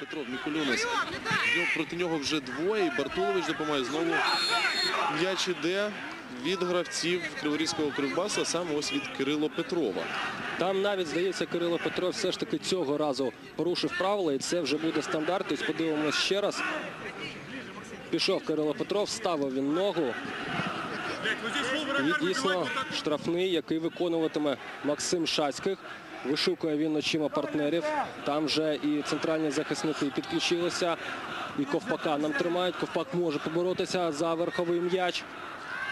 Петров, Мікулюнас. Ну, Проти нього вже двоє. Бартулович допомагає. Знову м'яч іде від гравців Криворізького кривбасу, а саме ось від Кирило Петрова. Там навіть, здається, Кирило Петров все ж таки цього разу порушив правила, і це вже буде стандарт. Тобто подивимось ще раз. Пішов Кирило Петров, ставив він ногу. І дійсно штрафний, який виконуватиме Максим Шацьких. Вишукує він очима партнерів. Там вже і центральні захисники підключилися. І Ковпака нам тримають. Ковпак може поборотися за верховий м'яч.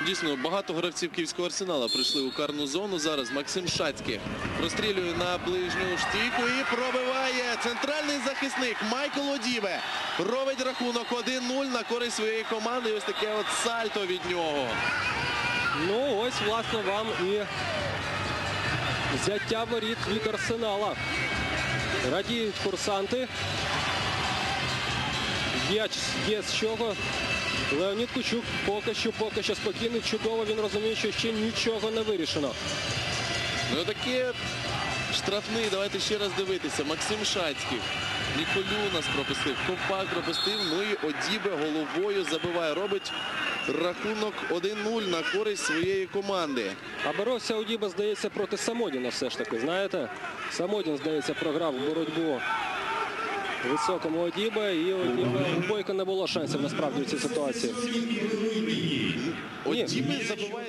Дійсно, багато гравців київського арсенала прийшли у карну зону. Зараз Максим Шацький прострілює на ближню стійку і пробиває центральний захисник Майкл Одіве. Робить рахунок 1-0 на користь своєї команди. І ось таке от сальто від нього. Ну, ось, власне, вам і взяття воріт від арсенала. Радіють курсанти. Є, є з чого. Леонід Кучук поки що, поки що спокійний, чудово. Він розуміє, що ще нічого не вирішено. Ну таке штрафний. Давайте ще раз дивитися. Максим Шацький. Ніколюнас пропустив. Ковпак пропустив. Ну і Одібе головою забиває. Робить рахунок 1-0 на користь своєї команди. А боровся Удіба, здається, проти Самодіна все ж таки. Знаєте? Самодін, здається, програв боротьбу високому Одіба. І Одіба у Бойка не було шансів насправді в цій ситуації. Ні. Одібе забиває.